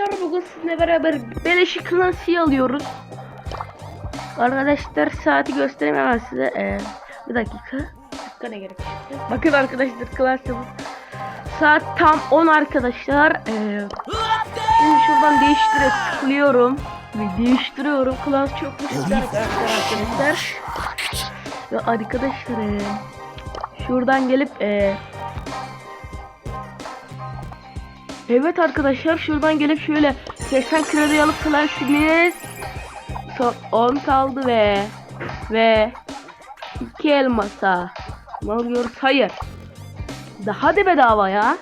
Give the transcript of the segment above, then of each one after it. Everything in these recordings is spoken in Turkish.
Arkadaşlar bugün sizinle beraber beleşi klasiği alıyoruz. Arkadaşlar saati göstereyim size. Ee, bir dakika. Dakika ne gerek? Bakın arkadaşlar klasımız. Saat tam 10 arkadaşlar. Ee, şimdi şuradan değiştire tıklıyorum. Ve değiştiriyorum. Klas çok güzel arkadaşlar. Ve arkadaşlar ee, şuradan gelip ee, Evet arkadaşlar şuradan gelip şöyle 80 kredi alıp klasiniz son 10 kaldı ve ve 2 elmasa. Ne alıyoruz hayır. Daha da bedava ya.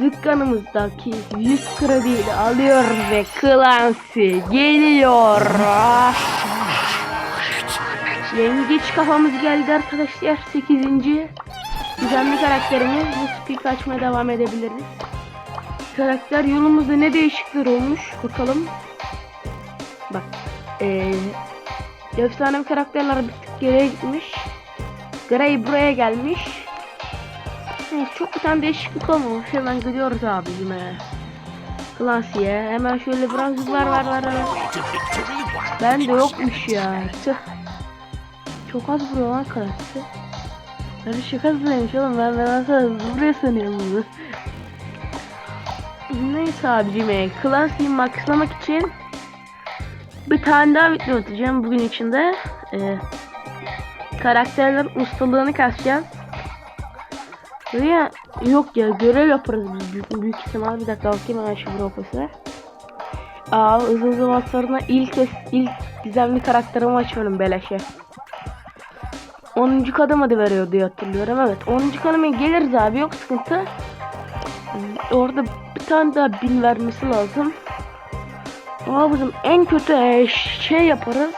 Dükkanımızdaki 100 krediyle alıyor ve Clancy geliyor. Yengeç kafamız geldi arkadaşlar. 8. Düzenli karakterimiz. Bu speak açmaya devam edebiliriz karakter yolumuzda ne değişiklikler olmuş bakalım. Bak. Ee, efsane karakterler bir tık geriye gitmiş. Grey buraya gelmiş. Evet, çok bir tane değişiklik olmamış. Hemen gidiyoruz abicime. Klasiye. Hemen şöyle biraz var var var var. Ben de yokmuş ya. Tüh. Çok az vuruyor lan klasi. Ben şaka sanıyormuş oğlum ben ben nasıl vuruyor sanıyorum bunu. Neyse abicim e, klasiği maxlamak için bir tane daha video atacağım bugün içinde. E, karakterlerin ustalığını kasacağız. Veya yok ya görev yaparız biz büyük, büyük ihtimal. Bir dakika bakayım hemen şu profesör. Aa hızlı maçlarına ilk ilk gizemli karakterimi açıyorum beleşe. 10. kadem adı veriyor diye hatırlıyorum. Evet 10. kademe geliriz abi yok sıkıntı. Orada bir tane daha bin vermesi lazım. Ama bizim en kötü e, şey yaparız.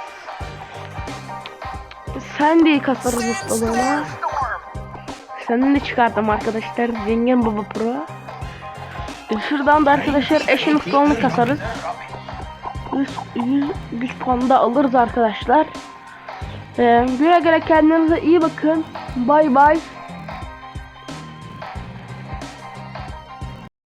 Sen de kasarız ustalığına. Senden de çıkardım arkadaşlar. Zengin Baba Pro. E, Şuradan da arkadaşlar eşin ustalığını kasarız. 100, 100 güç puanı da alırız arkadaşlar. Ee, güle güle kendinize iyi bakın. Bay bay.